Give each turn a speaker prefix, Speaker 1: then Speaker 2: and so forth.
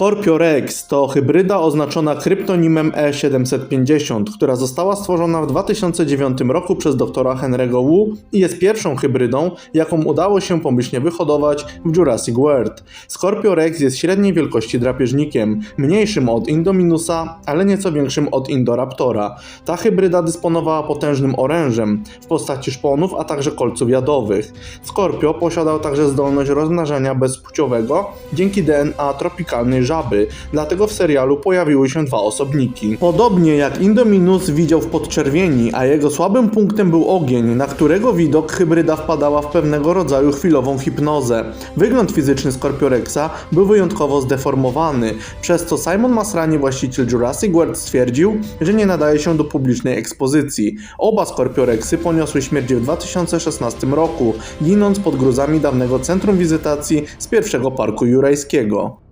Speaker 1: Scorpio Rex to hybryda oznaczona kryptonimem E750, która została stworzona w 2009 roku przez doktora Henry'ego Wu i jest pierwszą hybrydą, jaką udało się pomyślnie wyhodować w Jurassic World. Scorpio Rex jest średniej wielkości drapieżnikiem, mniejszym od Indominusa, ale nieco większym od Indoraptora. Ta hybryda dysponowała potężnym orężem w postaci szponów, a także kolców jadowych. Scorpio posiadał także zdolność rozmnażania bezpłciowego dzięki DNA tropikalnej żaby, dlatego w serialu pojawiły się dwa osobniki. Podobnie jak Indominus widział w podczerwieni, a jego słabym punktem był ogień, na którego widok hybryda wpadała w pewnego rodzaju chwilową hipnozę. Wygląd fizyczny Scorpiorexa był wyjątkowo zdeformowany, przez co Simon Masrani, właściciel Jurassic World stwierdził, że nie nadaje się do publicznej ekspozycji. Oba Scorpiorexy poniosły śmierć w 2016 roku, ginąc pod gruzami dawnego centrum wizytacji z pierwszego parku jurajskiego.